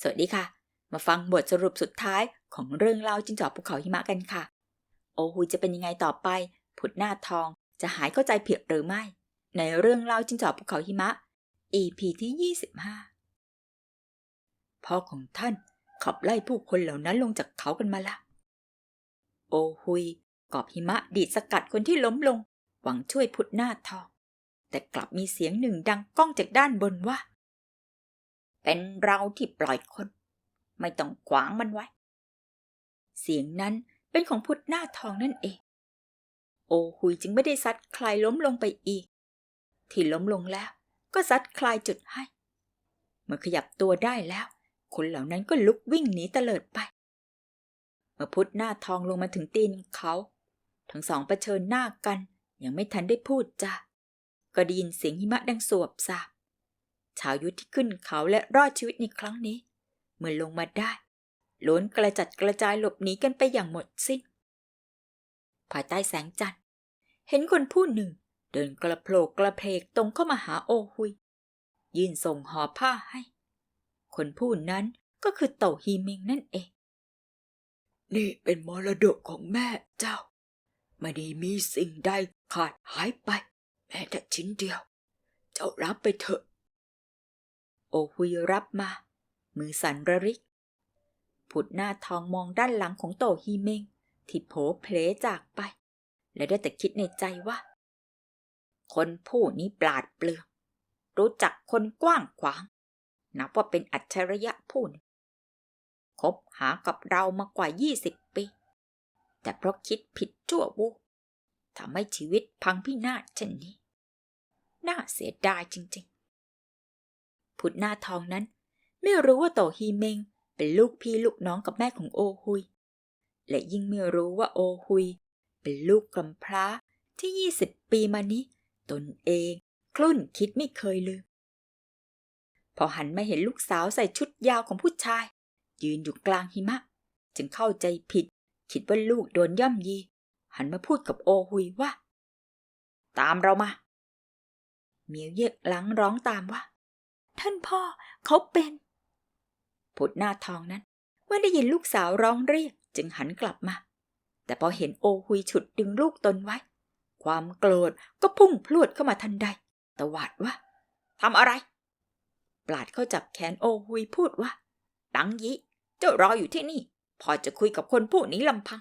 สวัสดีค่ะ มาฟังบทสรุปสุดท้ายของเรื่องเล่าจิงจอกภูเขาหิมะกันค่ะ โอฮุยจะเป็นยังไงต่อไป ผุดหน้าทองจะหายเข้าใจผิดหรือไม่ ในเรื่องเล่าจิงจอกภูเขาหิมะ EP ที่ 25 พ่อของท่านขับไล่ผู้คนเหล่านั้นลงจากเขากันมาละ โอฮุยกอบหิมะดีดสกัดคนที่ล้มลง หวังช่วยพุดหน้าทอง แต่กลับมีเสียงหนึ่งดังก้องจากด้านบนว่า เป็นเราที่ปล่อยคน ไม่ต้องขวางมันไว้ เสียงนั้นเป็นของพุดหน้าทองนั่นเอง โอฮุยจึงไม่ได้ซัดใคลายล้มลงไปอีก ที่ล้มลงแล้วก็ซัดคลายจุดให้ เมื่อขยับตัวได้แล้ว คนเหล่านั้นก็ลุกวิ่งหนีเตลิดไป เมื่อพุดหน้าทองลงมาถึงตีนเขา ทั้งสองเผชิญหน้ากันยังไม่ทันได้พูดจาก็ได้ยินเสียงหิมะดังสวบสาบ ชาวยุทธที่ขึ้นเขาและรอดชีวิตในครั้งนี้ เมื่อลงมาได้ล้วนกระจัดกระจายหลบหนีกันไปอย่างหมดสิ้นภายใต้แสงจันทร์ เห็นคนผู้หนึ่ง เดินกระโผลกกระเพกตรงเข้ามาหาโอฮุย ยื่นส่งห่อผ้าให้ คนผู้นั้นก็คือเต่าฮีเมงนั่นเอง นี่เป็นมรดกของแม่เจ้าไม่ได้มีสิ่งใดขาดหายไป แม้แต่ชิ้นเดียว เจ้ารับไปเถอะ ฮุยรับมา มือสันระริก ผุดหน้าทองมองด้านหลังของโตฮีเมงที่โผเพลจากไป และได้แต่คิดในใจว่า คนผู้นี้ปราดเปลืองรู้จักคนกว้างขวาง นับว่าเป็นอัจฉริยะผู้หนึงคบหากับเรามากว่า 20 ปี แต่เพราะคิดผิดชั่ววูบทำให้ชีวิตพังพินาศเช่นนี้ น่าเสียดายจริงุดหน้าทองนั้น ไม่รู้ว่าโตฮีเมงเป็นลูกพี่ลูกน้องกับแม่ของโอฮุย และยิ่งไม่รู้ว่าโอฮุย เป็นลูกกำพร้าที่ 20 ปีมานี้ ตนเองคลุ่นคิดไม่เคยลืม พอหันมาเห็นลูกสาวใส่ชุดยาวของผู้ชาย ยืนอยู่กลางหิมะ จึงเข้าใจผิด คิดว่าลูกโดนย่ำยี หันมาพูดกับโอฮุยว่า ตามเรามา เมียวเยกหลังร้องตามว่า ท่านพ่อเขาเป็นผุดหน้าทองนั้นเมื่อได้ยินลูกสาวร้องเรียกจึงหันกลับมา แต่พอเห็นโอฮุยฉุดดึงลูกตนไว้ ความโกรธก็พุ่งพลวดเข้ามาทันใดตวาดว่าทำอะไร ปลาดเข้าจับแขนโอฮุยพูดว่าตังยิเจ้ารออยู่ที่นี่ พอจะคุยกับคนผู้นี้ลำพัง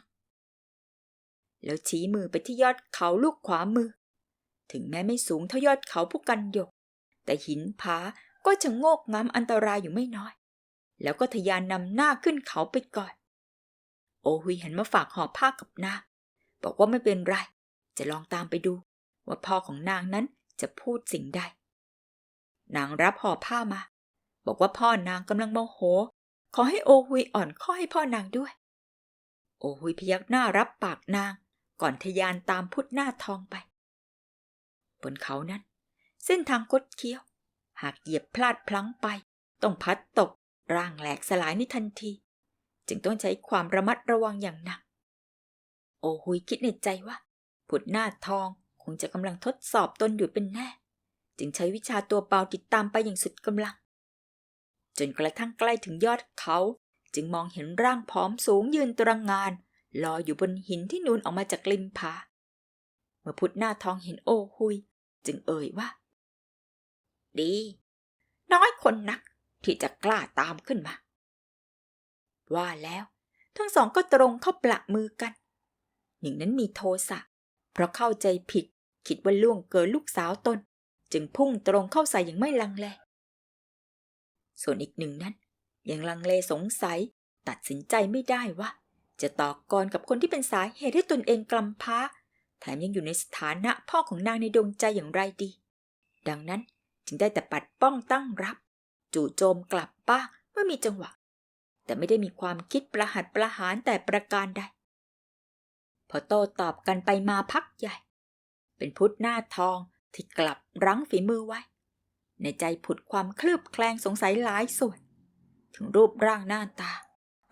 แล้วชี้มือไปที่ยอดเขาลูกขวามือ ถึงแม้ไม่สูงเท่ายอดเขาผู้กันหยก แต่หินผา ก็จะโงกงามอันตรายอยู่ไม่น้อย แล้วก็ทะยานนำหน้าขึ้นเขาไปก่อน โอฮุยหันมาฝากห่อผ้ากับนางบอกว่าไม่เป็นไร จะลองตามไปดู ว่าพ่อของนางนั้นจะพูดสิ่งใด นางรับห่อผ้ามา บอกว่าพ่อนางกำลังโมโห ขอให้โอฮุยอ่อนข้อให้พ่อนางด้วย โอฮุยพยักหน้ารับปากนาง ก่อนทะยานตามพุทธหน้าทองไป บนเขานั้น เส้นทางคดเคี้ยว หากเหยียบพลาดพลั้งไป ต้องพัดตก ร่างแหลกสลายในทันที จึงต้องใช้ความระมัดระวังอย่างหนัก โอฮุยคิดในใจว่าผุดหน้าทองคงจะกำลังทดสอบตนอยู่เป็นแน่ จึงใช้วิชาตัวเปล่าติดตามไปอย่างสุดกำลัง จนกระทั่งใกล้ถึงยอดเขา จึงมองเห็นร่างผอมสูงยืนตระงงานลอยอยู่บนหินที่นูนออกมาจากริมผาเมื่อพุดหน้าทองเห็นโอฮุย จึงเอ่ยว่า ดี น้อยคนนักที่จะกล้าตามขึ้นมา ว่าแล้ว ทั้งสองก็ตรงเข้าประมือกันหนึ่งนั้นมีโทสะ เพราะเข้าใจผิด คิดว่าล่วงเกินลูกสาวตน จึงพุ่งตรงเข้าใส่อย่างไม่ลังเล ส่วนอีกหนึ่งนั้น ยังลังเลสงสัย ตัดสินใจไม่ได้ว่า จะต่อกรกับคนที่เป็นสาเหตุให้ตนเองกลำพ้าแถมยังอยู่ในสถานะพ่อของนางในดวงใจอย่างไรดี ดังนั้น จึงได้แต่ปัดป้องตั้งรับ จู่โจมกลับบ้างเมื่อมีจังหวะ แต่ไม่ได้มีความคิดประหัดประหารแต่ประการใด พอโต้ตอบกันไปมาพักใหญ่ เป็นพุทธหน้าทองที่กลับรั้งฝีมือไว้ ในใจผุดความคลืบแคลงสงสัยหลายส่วน ถึงรูปร่างหน้าตา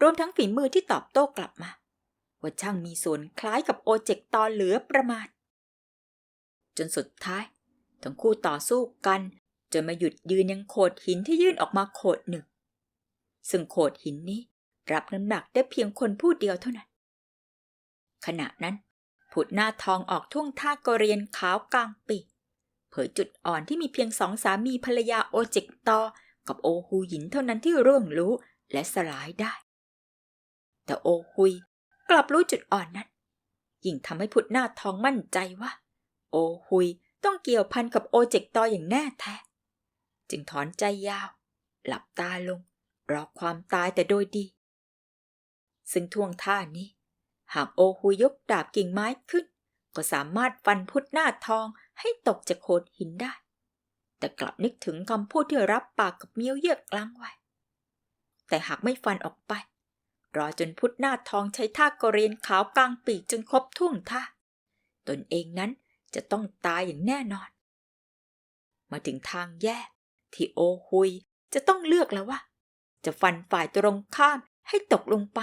รวมทั้งฝีมือที่ตอบโต้กลับมา ว่าช่างมีส่วนคล้ายกับโอเจกตอนเหลือประมาณจนสุดท้าย ทั้งคู่ต่อสู้กัน จนมาหยุดยืนยังโขดหินที่ยื่นออกมาโขดหนึ่ง ซึ่งโขดหินนี้รับน้ำหนักได้เพียงคนผู้เดียวเท่านั้น ขณะนั้นผุดหน้าทองออกท่วงท่ากเรียนขาวกลางปีกเผยจุดอ่อนที่มีเพียงสองสามีภรรยาโอเจกตอ กับโอฮูหยินเท่านั้นที่ร่วงรู้และสลายได้ แต่โอฮุยกลับรู้จุดอ่อนนั้น ยิ่งทำให้พุทธหน้าทองมั่นใจว่า โอฮุยต้องเกี่ยวพันกับโอเจกตออย่างแน่แท้ จึงถอนใจยาว หลับตาลง รอความตายแต่โดยดี ซึ่งท่วงท่านี้ หากโอฮุยยกดาบกิ่งไม้ขึ้น ก็สามารถฟันพุทธหน้าทองให้ตกจากโขดหินได้ แต่กลับนึกถึงคำพูดที่รับปากกับเมียวเยือกกลางไว้ แต่หากไม่ฟันออกไป รอจนพุทธหน้าทองใช้ท่ากเรียนขาวกลางปีกจนครบท่วงท่า ตนเองนั้นจะต้องตายอย่างแน่นอน มาถึงทางแยก ที่โอฮุยจะต้องเลือกแล้วว่า จะฟันฝ่ายตรงข้ามให้ตกลงไป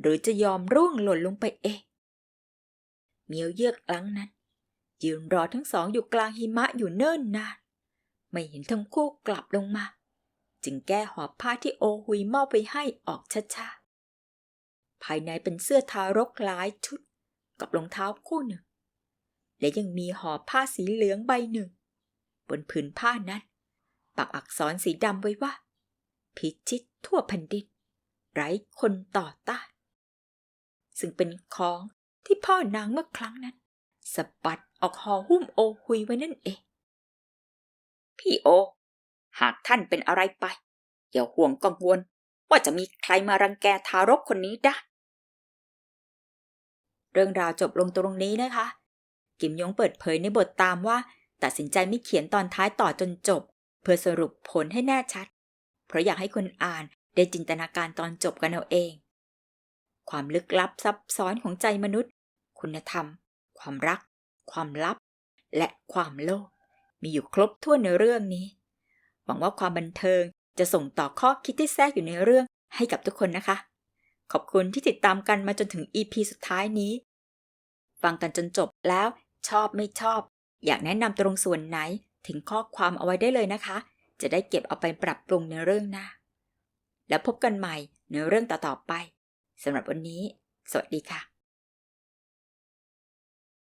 หรือจะยอมร่วงหล่นลงไปเองเมียวเยือกลังนั้น ยืนรอทั้งสองอยู่กลางหิมะอยู่เนิ่นนาน ไม่เห็นทั้งคู่กลับลงมา จึงแก้หอบผ้าที่โอฮุยมอบไปให้ออกช้าๆภายในเป็นเสื้อทารกหลายชุด กับรองเท้าคู่หนึ่งและยังมีห่อผ้าสีเหลืองใบหนึ่ง บนผืนผ้านั้น ปักอักษรสีดำไว้ว่า พิชิตทั่วแผ่นดินไร้คนต่อต้านซึ่งเป็นของที่พ่อนางเมื่อครั้งนั้นสะบัดออกห่อหุ้มโอฮุยไว้นั่นเอง พี่โอ หากท่านเป็นอะไรไป อย่าห่วงกังวลว่าจะมีใครมารังแกทารกคนนี้ได้ เรื่องราวจบลงตรงนี้นะคะ กิมยงเปิดเผยในบทตามว่า ตัดสินใจไม่เขียนตอนท้ายต่อจนจบ เพื่อสรุปผลให้แน่ชัด เพราะอยากให้คนอ่านได้จินตนาการตอนจบกันเอาเอง ความลึกลับซับซ้อนของใจมนุษย์ คุณธรรม ความรัก ความลับ และความโลภมีอยู่ครบถ้วนในเรื่องนี้ หวังว่าความบันเทิงจะส่งต่อข้อคิดที่แทรกอยู่ในเรื่องให้กับทุกคนนะคะ ขอบคุณที่ติดตามกันมาจนถึง EP สุดท้ายนี้ ฟังกันจนจบแล้วชอบไม่ชอบ อยากแนะนำตรงส่วนไหน ถึงข้อความเอาไว้ได้เลยนะคะ จะได้เก็บเอาไปปรับปรุงในเรื่องหน้า แล้วพบกันใหม่ในเรื่องต่อๆไปสำหรับวันนี้ สวัสดีค่ะ